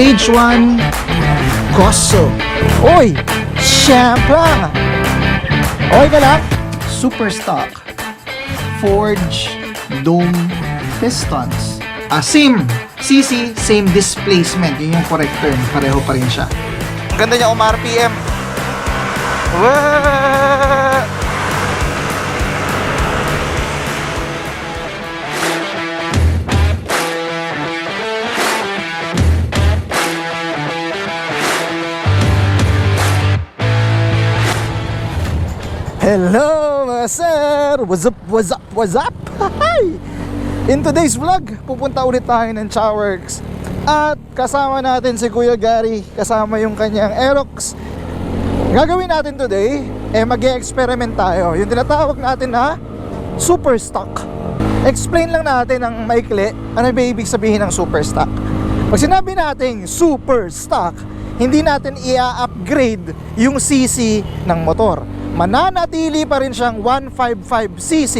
Stage 1, Gosso. Oy, siyempre. Okay ka lang? Super stock. Forge Dome Pistons. Ah, same CC, same displacement. Yun yung correct term. Pareho pa rin siya. Ganda niya um RPM. Wah! Hello mga sir! What's up, what's up, what's up? Hi! In today's vlog, pupunta ulit tayo ng Chowerks At kasama natin si Kuya Gary Kasama yung kanyang Aerox Gagawin natin today, eh mag experiment tayo Yung tinatawag natin na Super Stock Explain lang natin ng maikli Ano ba ibig sabihin ng Super Stock Pag sinabi nating Super Stock Hindi natin i-upgrade yung CC ng motor mananatili pa rin siyang 155cc.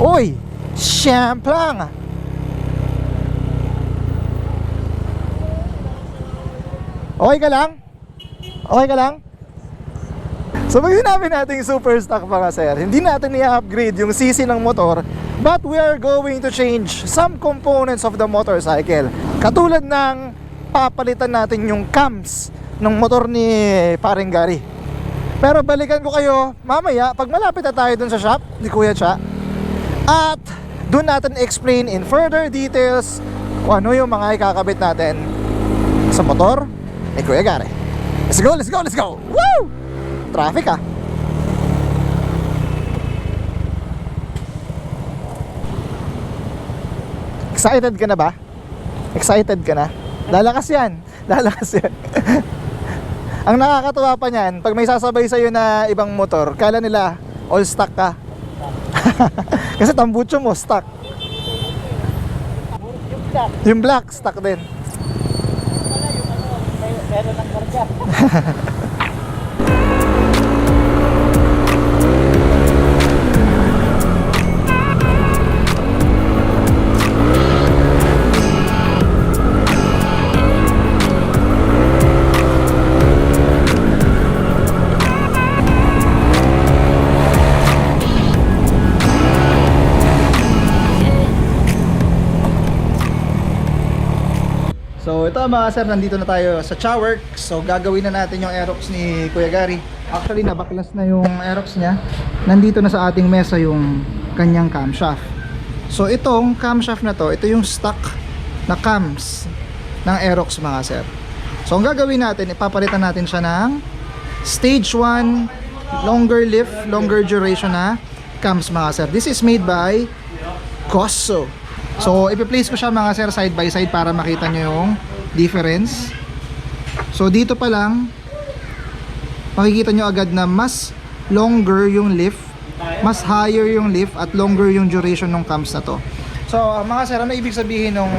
Uy, siyempre lang. Okay ka lang? Okay ka lang? So pag sinabi natin super stock mga sir, hindi natin i-upgrade yung CC ng motor but we are going to change some components of the motorcycle. Katulad ng papalitan natin yung cams ng motor ni paring Gary. Pero balikan ko kayo mamaya pag malapit na tayo dun sa shop ni Kuya Cha. At dun natin explain in further details kung ano yung mga ikakabit natin sa motor ni Kuya Gary. Let's go, let's go, let's go! Woo! Traffic ah. Excited ka na ba? Excited ka na? Lalakas yan. Lalakas yan. Ang nakakatuwa pa niyan, pag may sasabay sa'yo na ibang motor, kala nila all stock ka. Kasi tambucho mo, stock. Yung black, Yung black, stock din. wala yung may, meron ng karga. ito mga sir, nandito na tayo sa Chowerk. So gagawin na natin yung Aerox ni Kuya Gary. Actually nabaklas na yung Aerox niya. Nandito na sa ating mesa yung kanyang camshaft. So itong camshaft na to, ito yung stock na cams ng Aerox mga sir. So ang gagawin natin, ipapalitan natin siya ng stage 1 longer lift, longer duration na cams mga sir. This is made by Cosso. So, ipi-place ko siya mga sir side by side para makita nyo yung difference. So, dito pa lang, makikita nyo agad na mas longer yung lift, mas higher yung lift at longer yung duration ng cams na to. So, uh, mga sir, ano ibig sabihin ng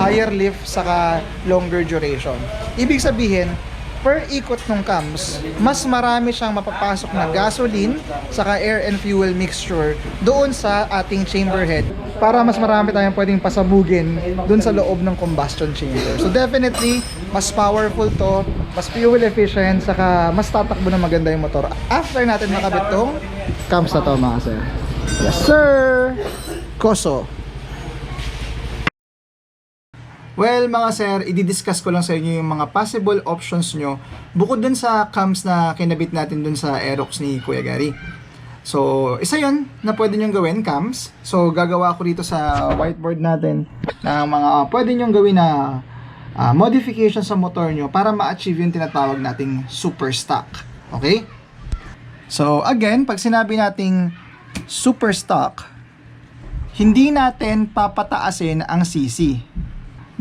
higher lift saka longer duration? Ibig sabihin, per ikot ng cams, mas marami siyang mapapasok na gasoline saka air and fuel mixture doon sa ating chamber head para mas marami tayong pwedeng pasabugin doon sa loob ng combustion chamber. So definitely, mas powerful to, mas fuel efficient, saka mas tatakbo na maganda yung motor. After natin makabit tong cams na to mga sir. Yes sir! Koso. Well, mga sir, i-discuss ko lang sa inyo yung mga possible options nyo bukod dun sa cams na kinabit natin dun sa Aerox ni Kuya Gary. So, isa yun na pwede nyong gawin, cams. So, gagawa ko dito sa whiteboard natin ng mga pwede nyong gawin na ah, modification sa motor nyo para ma-achieve yung tinatawag nating super stock. Okay? So, again, pag sinabi nating super stock, hindi natin papataasin ang CC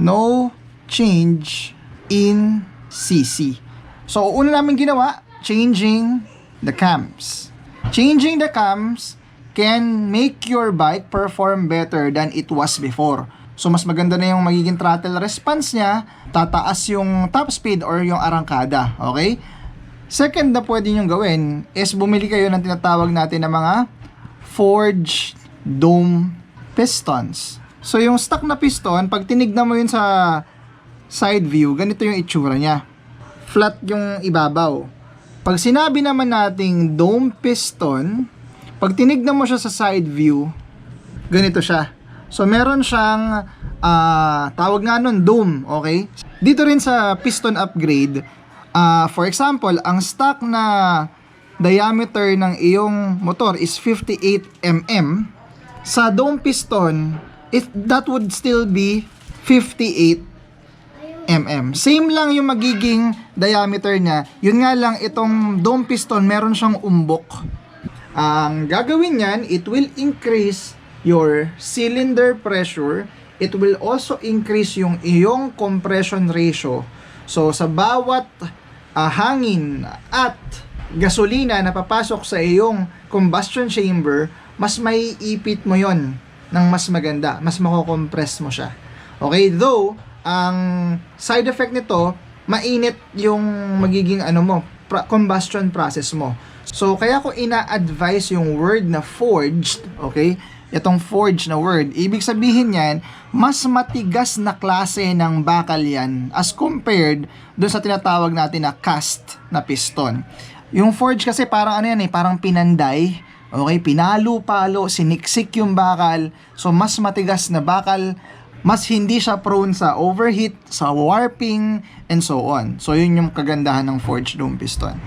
no change in CC. So, una namin ginawa, changing the cams. Changing the cams can make your bike perform better than it was before. So, mas maganda na yung magiging throttle response niya, tataas yung top speed or yung arangkada. Okay? Second na pwede nyo gawin is bumili kayo ng tinatawag natin na mga forged dome pistons. So yung stock na piston, pag tinignan mo yun sa side view, ganito yung itsura niya. Flat yung ibabaw. Pag sinabi naman nating dome piston, pag tinignan mo siya sa side view, ganito siya. So meron siyang ah, tawag nga nun dome, okay? Dito rin sa piston upgrade, ah, for example, ang stock na diameter ng iyong motor is 58 mm. Sa dome piston, if that would still be 58 mm. Same lang yung magiging diameter niya. Yun nga lang, itong dome piston, meron siyang umbok. Ang gagawin niyan, it will increase your cylinder pressure. It will also increase yung iyong compression ratio. So, sa bawat ah, hangin at gasolina na papasok sa iyong combustion chamber, mas may ipit mo yon ng mas maganda. Mas mako-compress mo siya. Okay, though, ang side effect nito, mainit yung magiging ano mo, pra- combustion process mo. So, kaya ko ina-advise yung word na forged, okay? Itong forged na word, ibig sabihin yan, mas matigas na klase ng bakal yan as compared doon sa tinatawag natin na cast na piston. Yung forge kasi parang ano yan eh, parang pinanday, okay? Pinalo-palo, siniksik yung bakal, so mas matigas na bakal, mas hindi siya prone sa overheat, sa warping, and so on. So, yun yung kagandahan ng forged dome piston.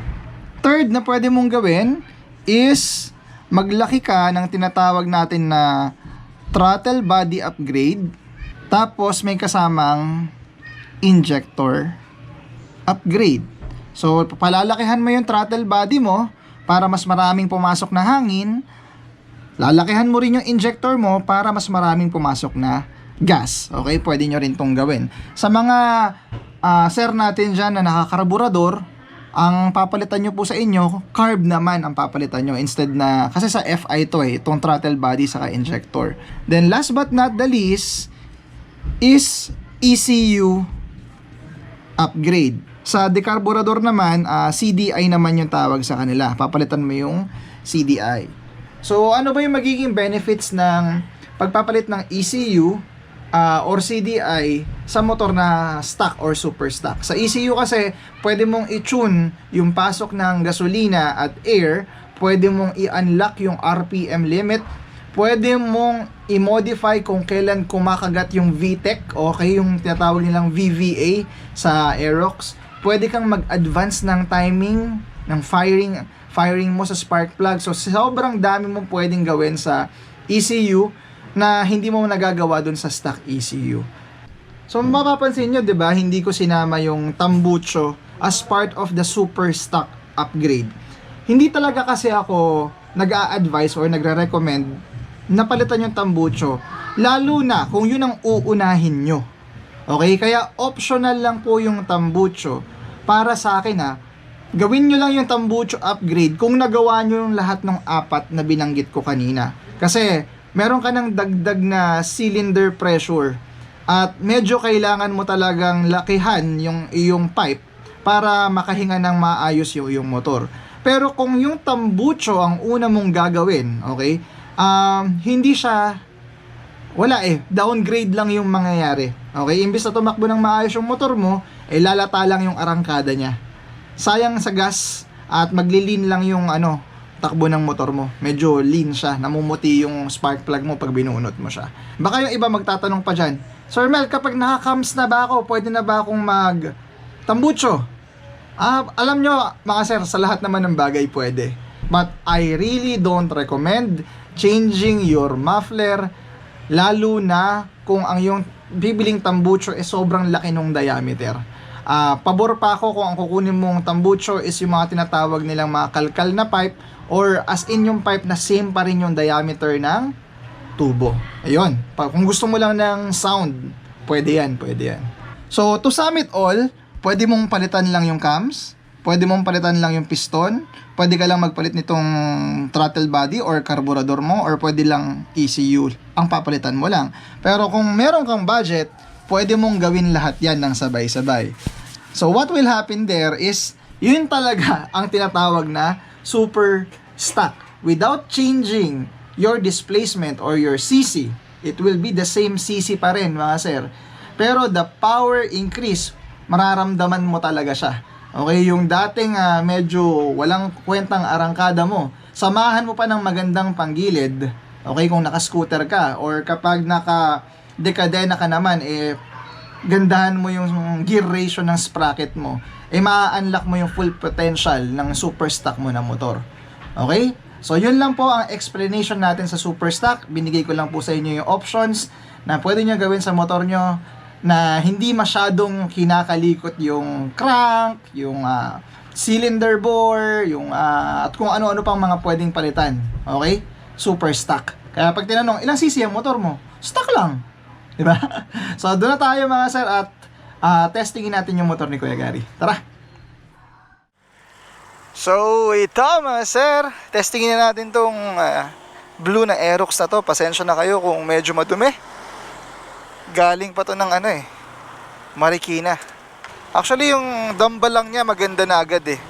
Third na pwede mong gawin is maglaki ka ng tinatawag natin na throttle body upgrade. Tapos may kasamang injector upgrade. So, palalakihan mo yung throttle body mo para mas maraming pumasok na hangin. Lalakihan mo rin yung injector mo para mas maraming pumasok na gas. Okay, pwede nyo rin tong gawin. Sa mga ah, sir natin dyan na nakakarburador, ang papalitan nyo po sa inyo, carb naman ang papalitan nyo instead na, kasi sa FI to eh, itong throttle body saka injector. Then last but not the least, is ECU upgrade. Sa decarburador naman, ah, CDI naman yung tawag sa kanila. Papalitan mo yung CDI. So, ano ba yung magiging benefits ng pagpapalit ng ECU ah, or CDI sa motor na stock or super stock? Sa ECU kasi, pwede mong i-tune yung pasok ng gasolina at air, pwede mong i-unlock yung RPM limit, pwede mong i-modify kung kailan kumakagat yung VTEC, okay, yung tinatawag nilang VVA sa Aerox. Pwede kang mag-advance ng timing ng firing firing mo sa spark plug. So sobrang dami mo pwedeng gawin sa ECU na hindi mo nagagawa dun sa stock ECU. So mapapansin nyo, 'di ba, hindi ko sinama yung tambucho as part of the super stock upgrade. Hindi talaga kasi ako nag-a-advise or nagre-recommend na palitan yung tambucho, lalo na kung yun ang uunahin nyo. Okay, kaya optional lang po yung tambucho para sa akin ha. Gawin nyo lang yung tambucho upgrade kung nagawa nyo yung lahat ng apat na binanggit ko kanina. Kasi meron ka ng dagdag na cylinder pressure at medyo kailangan mo talagang lakihan yung iyong pipe para makahinga ng maayos yung iyong motor. Pero kung yung tambucho ang una mong gagawin, okay, um, hindi siya wala eh, downgrade lang yung mangyayari. Okay, imbis na tumakbo ng maayos yung motor mo, eh lalata lang yung arangkada niya. Sayang sa gas at maglilin lang yung ano, takbo ng motor mo. Medyo lean siya, namumuti yung spark plug mo pag binunot mo siya. Baka yung iba magtatanong pa dyan, Sir Mel, kapag nakakams na ba ako, pwede na ba akong mag tambucho? Ah, alam nyo, mga sir, sa lahat naman ng bagay pwede. But I really don't recommend changing your muffler lalo na kung ang yung bibiling tambucho is sobrang laki ng diameter. Ah, pabor pa ako kung ang kukunin mong tambucho is yung mga tinatawag nilang mga kalkal na pipe or as in yung pipe na same pa rin yung diameter ng tubo. Ayun. Kung gusto mo lang ng sound, pwede yan, pwede yan. So, to sum it all, pwede mong palitan lang yung cams, pwede mong palitan lang yung piston, pwede ka lang magpalit nitong throttle body or carburetor mo, or pwede lang ECU, ang papalitan mo lang. Pero kung meron kang budget, pwede mong gawin lahat yan ng sabay-sabay. So, what will happen there is, yun talaga ang tinatawag na super stock. Without changing your displacement or your CC, it will be the same CC pa rin mga sir. Pero the power increase, mararamdaman mo talaga siya. Okay, yung dating ah, medyo walang kwentang arangkada mo, samahan mo pa ng magandang panggilid, okay, kung naka-scooter ka, or kapag naka-dekadena ka naman, eh, gandahan mo yung gear ratio ng sprocket mo, eh maa-unlock mo yung full potential ng super stock mo na motor. Okay? So, yun lang po ang explanation natin sa super stock. Binigay ko lang po sa inyo yung options na pwede nyo gawin sa motor nyo na hindi masyadong kinakalikot yung crank, yung ah, cylinder bore, yung ah, at kung ano-ano pang mga pwedeng palitan. Okay? Super stock. Kaya pag tinanong, ilang cc ang motor mo? Stock lang. Di ba? so, doon na tayo mga sir at ah, testingin natin yung motor ni Kuya Gary. Tara! So, ito mga sir. Testingin na natin tong ah, blue na Aerox na to. Pasensya na kayo kung medyo madumi. Galing pa to ng ano eh. Marikina. Actually, yung dumbbell lang niya maganda na agad eh.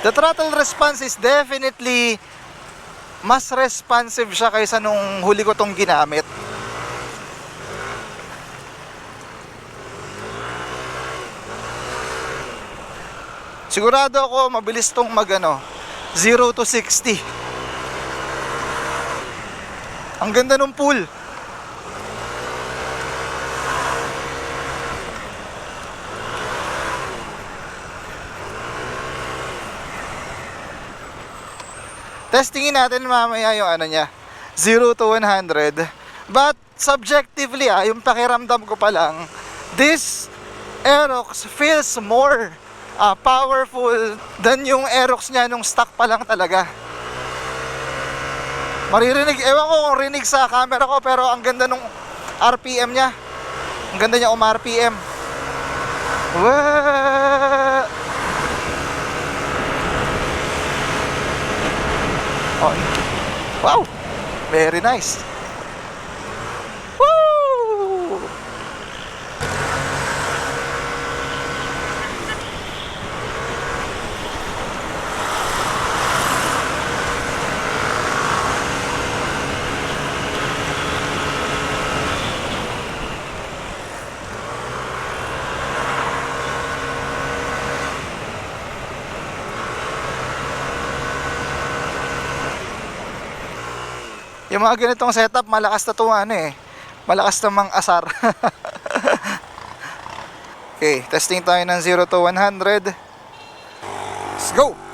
The throttle response is definitely mas responsive siya kaysa nung huli ko tong ginamit. Sigurado ako mabilis tong mag ano, 0 to 60. Ang ganda ng pool. Testingin natin mamaya yung ano niya, 0 to 100. But subjectively ah, yung pakiramdam ko pa lang, this Aerox feels more ah, powerful than yung Aerox niya nung stock pa lang talaga. Maririnig, ewan ko kung rinig sa camera ko pero ang ganda nung RPM niya. Ang ganda niya um RPM. Wow! Oh. Wow! Very nice. Yung mga ganitong setup, malakas na to ano eh. Malakas na mang asar. okay, testing tayo ng 0 to 100. Let's go!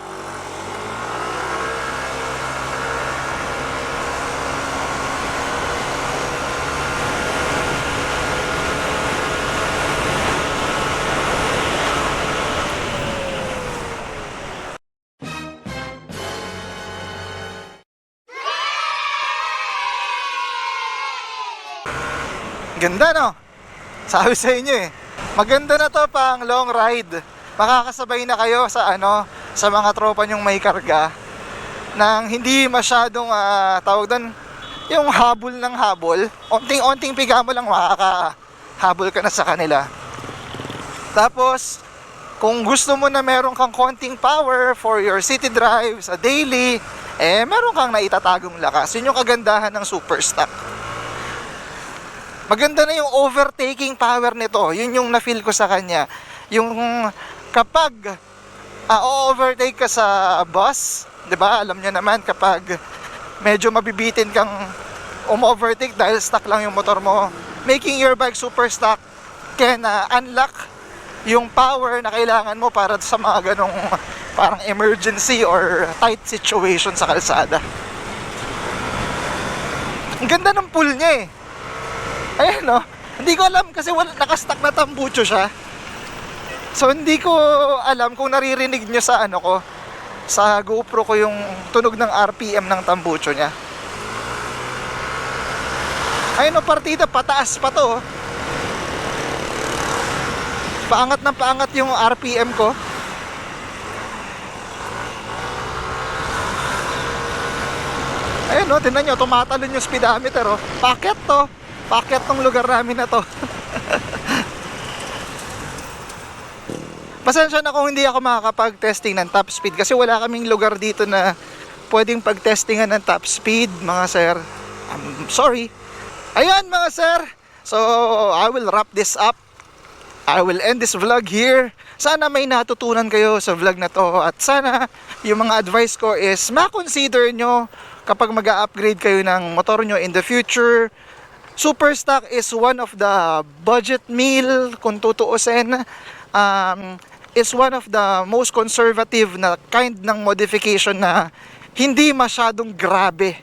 Ganda no? Sabi sa inyo eh. Maganda na to pang long ride. Makakasabay na kayo sa ano, sa mga tropa nyong may karga nang hindi masyadong ah, tawag doon yung habol ng habol. Onting-onting piga mo lang makakahabol ka na sa kanila. Tapos, kung gusto mo na meron kang konting power for your city drive sa daily, eh meron kang naitatagong lakas. Yun yung kagandahan ng super stock. Maganda na yung overtaking power nito. Yun yung na-feel ko sa kanya. Yung kapag ah, overtake ka sa bus, 'di ba? Alam niyo naman kapag medyo mabibitin kang um-overtake dahil stuck lang yung motor mo, making your bike super stock can ah, unlock yung power na kailangan mo para sa mga ganong parang emergency or tight situation sa kalsada. Ang ganda ng pool niya eh. Ayan no. Hindi ko alam kasi wala, nakastack na tambucho siya. So hindi ko alam kung naririnig nyo sa ano ko sa GoPro ko yung tunog ng RPM ng tambucho niya. Ayun no, partida pataas pa to. oh. Paangat ng paangat yung RPM ko. Ayun no, tingnan nyo, tumatalon yung speedometer oh. Paket to. Paket tong lugar namin na to. Pasensya na kung hindi ako makakapag-testing ng top speed kasi wala kaming lugar dito na pwedeng pag-testingan ng top speed, mga sir. I'm sorry. Ayan, mga sir. So, I will wrap this up. I will end this vlog here. Sana may natutunan kayo sa vlog na to at sana yung mga advice ko is ma-consider nyo kapag mag upgrade kayo ng motor nyo in the future. Super stock is one of the budget meal kung tutuusin. Um, is one of the most conservative na kind ng modification na hindi masyadong grabe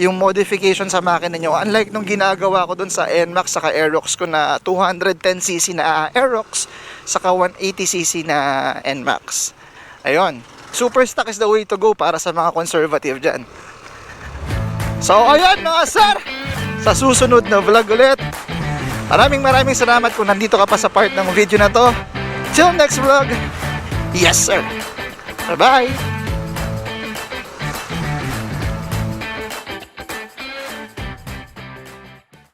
yung modification sa makina nyo. Unlike nung ginagawa ko dun sa NMAX saka Aerox ko na 210cc na Aerox saka 180cc na NMAX. Ayun. Super stock is the way to go para sa mga conservative dyan. So, ayun mga sir! Sa susunod na vlog ulit. Maraming maraming salamat kung nandito ka pa sa part ng video na to. Till next vlog. Yes, sir. Bye-bye.